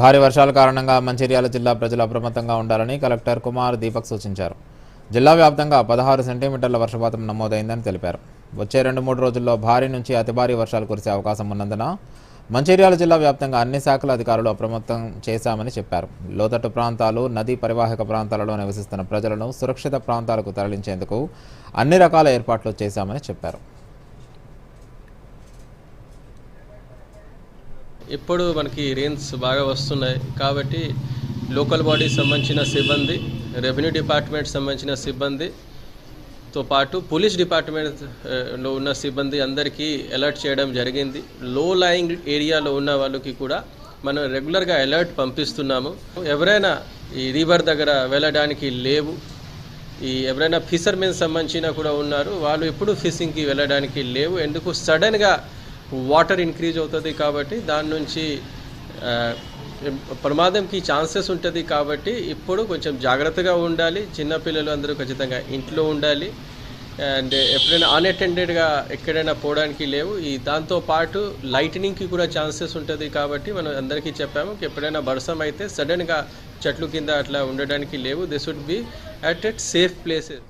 భారీ వర్షాల కారణంగా మంచిర్యాల జిల్లా ప్రజలు అప్రమత్తంగా ఉండాలని కలెక్టర్ కుమార్ దీపక్ సూచించారు. జిల్లా వ్యాప్తంగా పదహారు సెంటీమీటర్ల వర్షపాతం నమోదైందని తెలిపారు. వచ్చే రెండు మూడు రోజుల్లో భారీ నుంచి అతి భారీ వర్షాలు కురిసే అవకాశం ఉన్నందున మంచిర్యాల జిల్లా వ్యాప్తంగా అన్ని శాఖల అధికారులు అప్రమత్తం చేశామని చెప్పారు. లోతట్టు ప్రాంతాలు నదీ పరివాహక ప్రాంతాలలో నివసిస్తున్న ప్రజలను సురక్షిత ప్రాంతాలకు తరలించేందుకు అన్ని రకాల ఏర్పాట్లు చేశామని చెప్పారు. ఇప్పుడు మనకి రెయిన్స్ బాగా వస్తున్నాయి కాబట్టి లోకల్ బాడీకి సంబంధించిన సిబ్బంది రెవెన్యూ డిపార్ట్మెంట్ సంబంధించిన సిబ్బందితో పాటు పోలీస్ డిపార్ట్మెంట్లో ఉన్న సిబ్బంది అందరికీ అలర్ట్ చేయడం జరిగింది. లో లయింగ్ ఏరియాలో ఉన్న వాళ్ళకి కూడా మనం రెగ్యులర్గా అలర్ట్ పంపిస్తున్నాము. ఎవరైనా ఈ రివర్ దగ్గర వెళ్ళడానికి లేవు ఈ ఎవరైనా ఫిషర్మెన్ సంబంధించిన కూడా ఉన్నారు వాళ్ళు ఎప్పుడు ఫిషింగ్కి వెళ్ళడానికి లేవు. ఎందుకు? సడన్గా వాటర్ ఇంక్రీజ్ అవుతుంది కాబట్టి దాని నుంచి ప్రమాదంకి ఛాన్సెస్ ఉంటుంది కాబట్టి ఇప్పుడు కొంచెం జాగ్రత్తగా ఉండాలి. చిన్నపిల్లలు అందరూ ఖచ్చితంగా ఇంట్లో ఉండాలి. అండ్ ఎప్పుడైనా అన్అటెండెడ్గా ఎక్కడైనా పోవడానికి లేవు. ఈ దాంతో పాటు లైటనింగ్కి కూడా ఛాన్సెస్ ఉంటుంది కాబట్టి మనం అందరికీ చెప్పాము. ఎప్పుడైనా వర్షం అయితే సడన్గా చెట్లు కింద అట్లా ఉండడానికి లేవు. This would be at at safe places